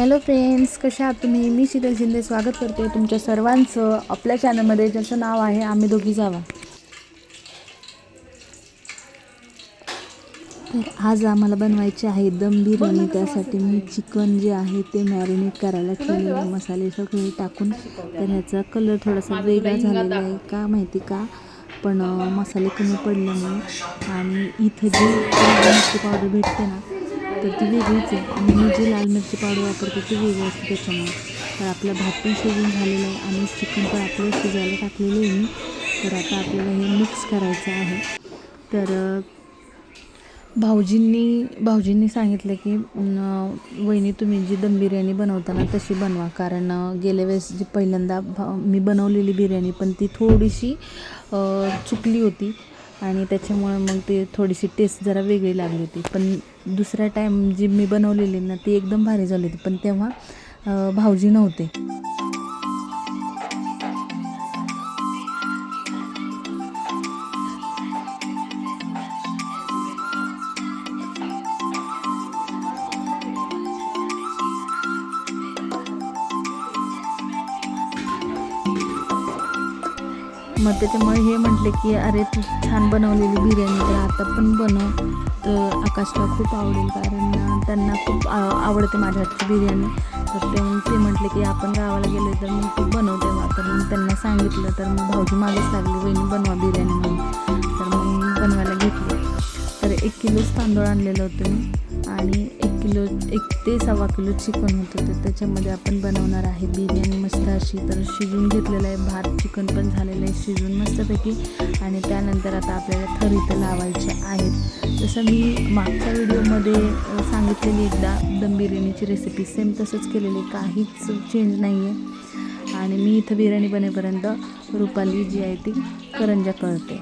Hello friends कशा आहात तुम्ही? मी शीतल शिंदे स्वागत करते तुमच्या सर्वांचं आपल्या चॅनलमध्ये. ज्याचं नाव आहे आम्ही दोघी जावा. तर आज आम्हाला बनवायचे आहे दम बिर्याणी त्यासाठी मी चिकन जे आहे ते मॅरिनेट करायला ठेवलेलं मसाले सगळे टाकून. तर ह्याचा कलर थोडासा वेगळा झालेला आहे. का माहिती का? पण मसाले कमी पडल्यामुळे. आणि इथं जी पावडर भेटते ना तर ती वेगळीच आहे. आणि मी जी लाल मिरची पावडर वापरते ती वेगळी असते त्याच्यामुळे. तर आपला भात पण शिजून झालेला आहे. आणि चिकन पण आपलं शिजायला टाकलेलं आहे मी. तर आता आपल्याला हे मिक्स करायचं आहे. तर भाऊजींनी भाऊजींनी सांगितलं की वहिनी तुम्ही जी दम बिर्याणी बनवताना तशी बनवा. कारण गेल्या वेळेस जी पहिल्यांदा भा- मी बनवलेली बिर्याणी पण ती थोडीशी चुकली होती. आणि त्याच्यामुळं मग ते थोडीशी टेस्ट जरा वेगळी लागली होती. पण दुसऱ्या टाईम जी मी बनवलेली ना ती एकदम भारी झाली होती. पण तेव्हा भाऊजी नव्हते. मग त्याच्यामुळे हे म्हटले की अरे तू छान बनवलेली बिर्याणी तर आता पण बनव. तर आकाशला खूप आवडेल कारण त्यांना खूप आवडते माझ्या हातची बिर्याणी. तर ते ते म्हटले की आपण गावाला गेलो तर मी खूप बनवते मग तर मग त्यांना सांगितलं तर मग भाऊजी मागेच लागली वहिनी बनवा बिर्याणी म्हणून. तर मग बनवायला घेतली. तर एक किलोच तांदूळ आणलेलं होतं मी. आणि किलो एक ते सव्वा किलो चिकन होतं. तर त्याच्यामध्ये आपण बनवणार आहे बिर्याणी मस्त अशी. तर शिजून घेतलेलं आहे. भात चिकन पण झालेलं आहे. शिजून मस्तपैकी. आणि त्यानंतर आता आपल्याला थर इथं लावायचे आहेत जसं मी मागच्या व्हिडिओमध्ये सांगितलेली एकदा दम बिर्याणीची रेसिपी सेम तसंच केलेली. काहीच चेंज नाही आहे आणि मी इथं बिर्याणी बनेपर्यंत रुपाली जी आहे ती करंजा कळते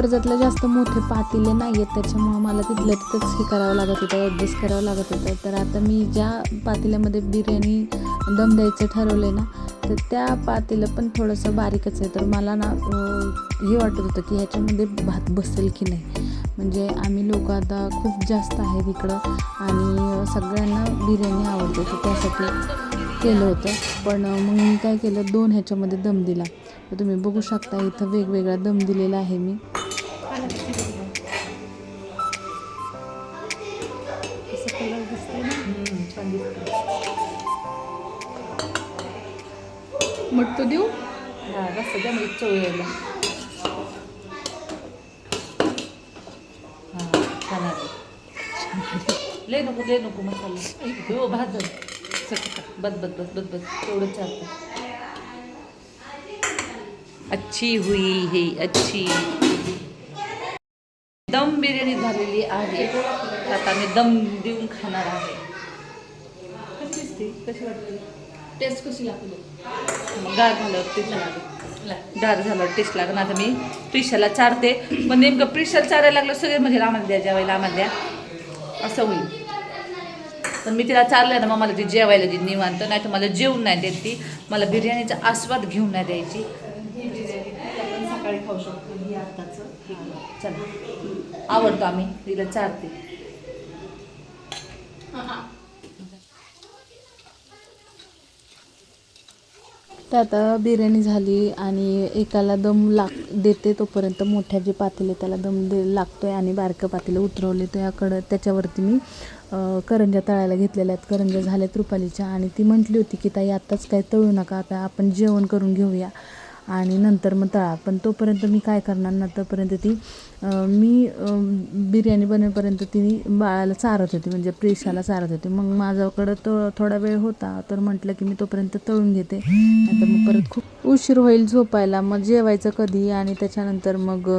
कर्जतला जास्त मोठे पातेले नाही आहेत त्याच्यामुळं मला तिथल्या तिथंच हे करावं लागत होतं ॲडजस्ट करावं लागत होतं. तर आता मी ज्या पातेल्यामध्ये बिर्याणी दम द्यायचं ठरवलं आहे ना तर त्या पातेलं पण थोडंसं बारीकच आहे. तर मला ना हे वाटत होतं की ह्याच्यामध्ये भात बसेल की नाही. म्हणजे आम्ही लोक आता खूप जास्त आहेत इकडं आणि सगळ्यांना बिर्याणी आवडते तर त्यासाठी केलं होतं. पण मग मी काय केलं दोन ह्याच्यामध्ये दम दिला. तर तुम्ही बघू शकता इथं वेगवेगळा दम दिलेला आहे मी. मग तो देऊ? हा रस्ता त्यामुळे चव यायला हां छान आहे लय नको लय नको मसाला. हो भाजत बस बस बस बस बस. तेवढं चालतं अच्छी हुई है अच्छी. दम बिर्याणी झालेली आहे. आता मी दम देऊन खाणार आहे. कशी दिसते कशी वाटते? टेस्ट कशी लागली? गार झाल्यावर टेस्ट लागेल. गार झाल्यावर टेस्ट लागेल. आता मी प्रिशाला चारते. मग नेमकं प्रिशाला चारायला लागलं सगळे म्हणजे आम्हाला द्या जेवायला आम्हाला द्या. असं होईल. पण मी तिला चारलं ना मग मला ती जेवायला ती निवांत. नाही तर मला जेवून नाही देत ती. मला बिर्याणीचा आस्वाद घेऊन नाही द्यायची. आपण सकाळी खाऊ शकतो चला. आवडतो आम्ही. तिला चारते. तर आता बिर्याणी झाली आणि एकाला दम लाग देते तोपर्यंत मोठ्या जे पातेले त्याला दम दे लागतो आहे आणि बारकं पातेलं उतरवले त्याकडं त्याच्यावरती मी करंजा करंज्या तळायला घेतलेल्या आहेत. करंज्या झाल्यात रुपालीच्या आणि ती म्हटली होती की ताई आत्ताच काय तळू नका आता आपण जेवण करून घेऊया. आणि नंतर मग तळा. पण तोपर्यंत मी काय करणार ना तोपर्यंत ती मी बिर्याणी बनवेपर्यंत ती बाळाला चारत होती म्हणजे प्रेशाला चारत होती. मग माझ्याकडं तो थोडा वेळ होता तर म्हटलं की मी तोपर्यंत तळून घेते. नंतर मग परत खूप उशीर होईल झोपायला. मग जेवायचं कधी आणि त्याच्यानंतर मग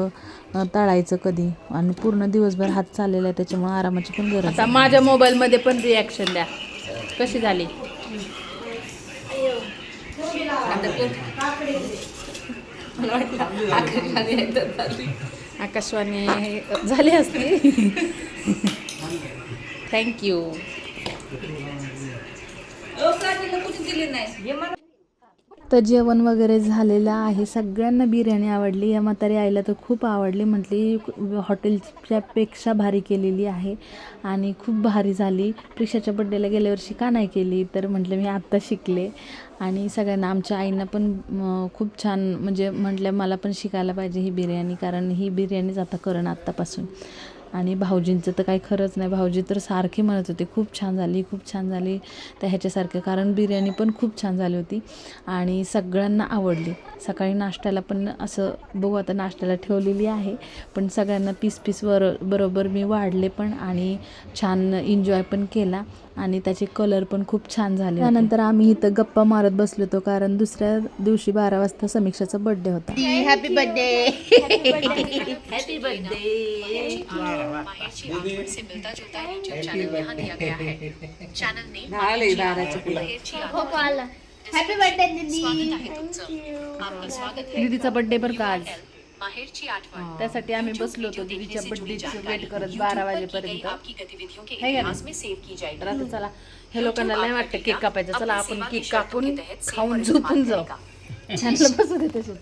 तळायचं कधी. आणि पूर्ण दिवसभर हात चाललेला आहे त्याच्यामुळे आरामाची पण गरज आता माझ्या मोबाईलमध्ये पण रिॲक्शन द्या. कशी झाली? मला वाटलं आकाशवाणी. आकाशवाणी झाली असती. थँक्यू तर जेवण वगैरे झालेलं आहे. सगळ्यांना बिर्याणी आवडली. या म्हातारी आईला तर खूप आवडली. म्हटली हॉटेलच्या पेक्षा भारी केलेली आहे. आणि खूप भारी झाली. प्रिक्षाच्या बड्डेला गेल्या वर्षी का नाही केली तर म्हटलं मी आत्ता शिकले. आणि सगळ्यांना आमच्या आईंना पण खूप छान म्हणजे म्हटलं मला पण शिकायला पाहिजे ही बिर्याणी कारण ही बिर्याणीच आता करण आत्तापासून. आणि भाऊजींचं तर काही खरंच नाही. भाऊजी तर सारखे म्हणत होते खूप छान झाली खूप छान झाली. तर ह्याच्यासारखं कारण बिर्याणी पण खूप छान झाली होती आणि सगळ्यांना आवडली. सकाळी नाश्त्याला पण असं बघू आता नाश्त्याला ठेवलेली आहे पण सगळ्यांना पीस पीस वर बरोबर मी वाढले पण आणि छान एन्जॉय पण केला. आणि त्याचे कलर पण खूप छान झाले त्यानंतर आम्ही इथं गप्पा मारत बसलो होतो कारण दुसऱ्या दिवशी बारा वाजता समीक्षाचा बर्थडे होता. Happy birthday happy birthday happy birthday दीदी दीदीचा बर्थडे बरं का आज? त्यासाठी आम्ही बसलो होतो दीदीच्या बर्थडेचं वेट करत बारा वाजेपर्यंत. है नाही? आता चला. हे लोकांना नाही वाटतं केक कापायचा. चला आपण केक कापून खाऊन झोपून जाऊ. छानला बसू दे तसं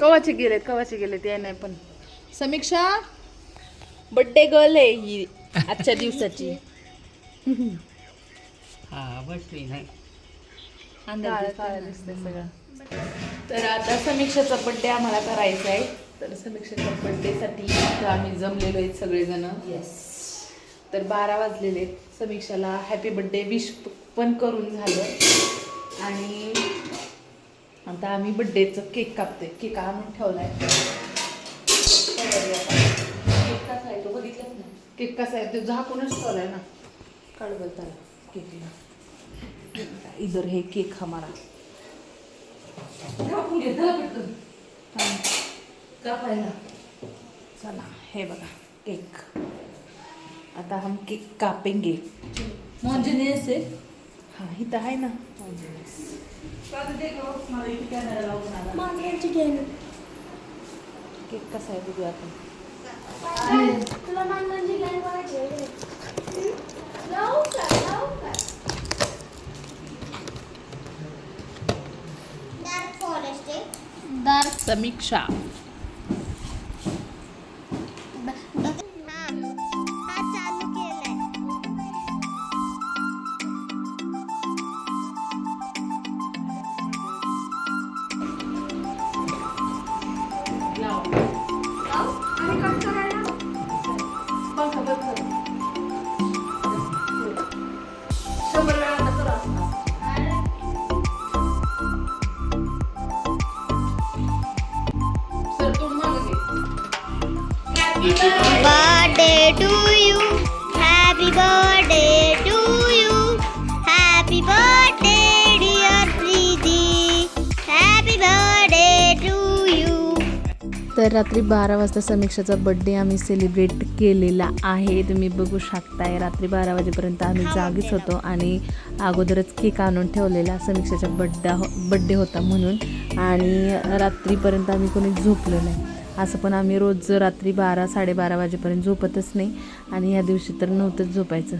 कवाचे गेलेत कवाचे गेलेत? या नाही पण. समीक्षा बर्थडे गर्ल आहे ही आजच्या दिवसाची. काळं काळं दिसतंय सगळं. तर आता समीक्षाचा बड्डे आम्हाला करायचा आहे तर समीक्षाच्या बड्डेसाठी आम्ही जमलेलो आहेत सगळेजण. येस तर बारा वाजलेले आहेत. समीक्षाला हॅपी बड्डे विश पण करून झालं. आणि आता आम्ही बड्डेचं केक कापते केक आणून ठेवलाय. केक कसा आहे तो बघितलाच नाही केक कसा आहे? तो झाकूनच ठेवलाय ना. काढ बघ त्याला. केकला इधर है केक हमारा। चला पटकन. हा. हे बघा केक। आता हम केक कापेंगे। मॉन्जिनियस आहे हा इथं आहे ना। मॉन्जिनियस केक कसा आहे बघूया आपण. ಸಮೀಕ್ಷಾ तर रात्री बारा वाजता समीक्षाचा बड्डे आम्ही सेलिब्रेट केलेला आहे. तुम्ही बघू शकताय रात्री बारा वाजेपर्यंत आम्ही जागीच होतो आणि अगोदरच केक आणून ठेवलेला समीक्षाचा बड्डा बड्डे होता म्हणून. आणि रात्रीपर्यंत आम्ही कोणी झोपलो नाही. असं पण आम्ही रोज रात्री बारा साडेबारा वाजेपर्यंत झोपतच नाही. आणि ह्या दिवशी तर नव्हतंच झोपायचं.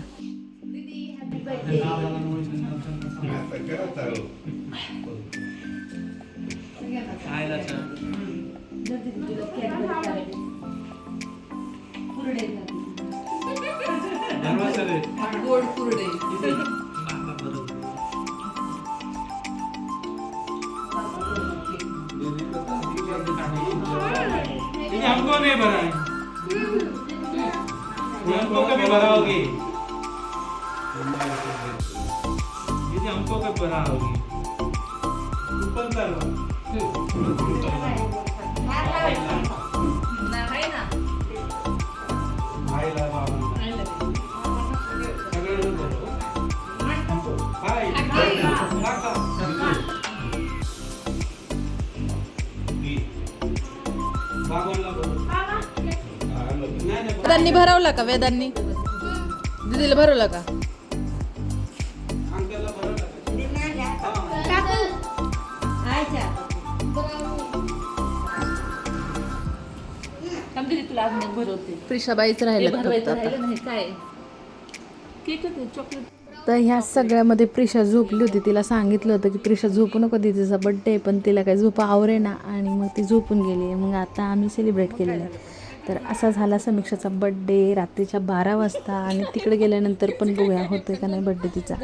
ये हमको नहीं भरा है हमको कभी भराओगे ये हमको काय बनाओगी तू पण कर. आईला बाबांना भरवला का वेदांनी? दिदीला भरवला का? प्रिशाबाईच राहिलं फक्त आता. तर ह्या सगळ्यामध्ये प्रिशा झोपली होती. तिला सांगितलं होतं की प्रिशा झोपू नको तिचा बड्डे पण तिला काही झोप आवरे ना आणि मग ती झोपून गेली. मग आता आम्ही सेलिब्रेट केलेलं आहे. तर असा झाला समीक्षाचा बड्डे रात्रीच्या बारा वाजता आणि तिकडे गेल्यानंतर पण बघूया होतोय का नाही बड्डे तिचा.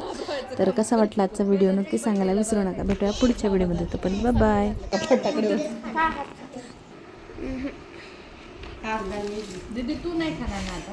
तर कसा वाटला आजचा व्हिडिओ नक्की सांगायला विसरू नका. भेटूया पुढच्या व्हिडिओमध्ये तर पण बाय दीदी तू नाही खाणार ना आता.